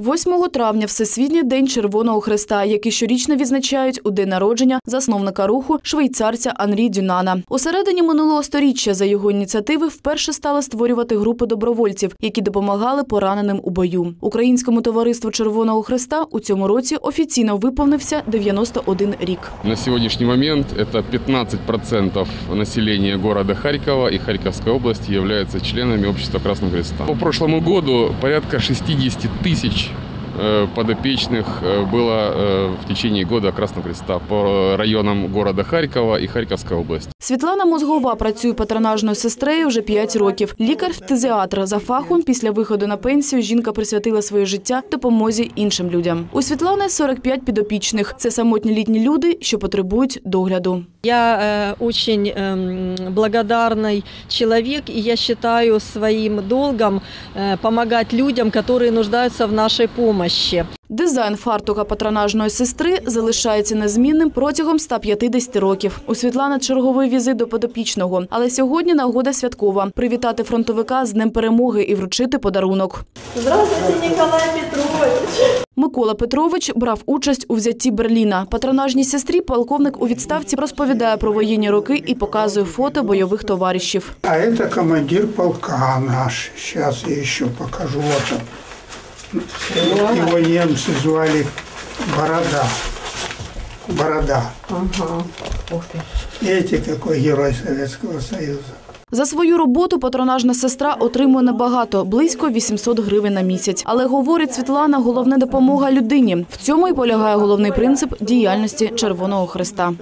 8 травня Всесвітній день Червоного Хреста, який щорічно відзначають у день народження засновника руху швейцарця Анрі Дюнана. У середині минулого сторіччя за його ініціативи вперше стали створювати групи добровольців, які допомагали пораненим у бою. Українському товариству Червоного Хреста у цьому році офіційно виповнився 91 рік. На сегодняшний момент это 15% населения города Харькова и Харьковской области являются членами Общества Красного Креста. По прошлому году порядка 60 тысяч э, подопечных э, было э, в течение года Красного Креста по районам города Харькова и Харьковской области. Світлана Мозгова працює патронажною сестрою вже 5 років. Лікар-фтизіатр за фахом після виходу на пенсію жінка присвятила своє життя допомозі іншим людям. У Світлани 45 підопічних. Це самотні літні люди, що потребують догляду. Я э, очень эм, благодарный человек, и я считаю своим долгом э, помогать людям, которые нуждаются в нашей помощи. Дизайн фартука патронажної сестри залишається незмінним протягом 150 років. У Світлани черговий візит до подопічного. Але сьогодні нагода святкова – привітати фронтовика з Днем перемоги і вручити подарунок. Здравствуйте, Николай Петрович! Микола Петрович брав участь у взятті Берліна. Патронажній сестрі полковник у відставці розповідає про воєнні роки і показує фото бойових товаришів. А это командир полка наш. Сейчас я еще покажу. Вот он. Его звали Борода. Борода. Видите, какой герой Советского Союза. За свою роботу патронажна сестра отримує небагато – близько 800 гривень на місяць. Але, говорить Світлана, головне – допомога людині. В цьому і полягає головний принцип діяльності Червоного Хреста.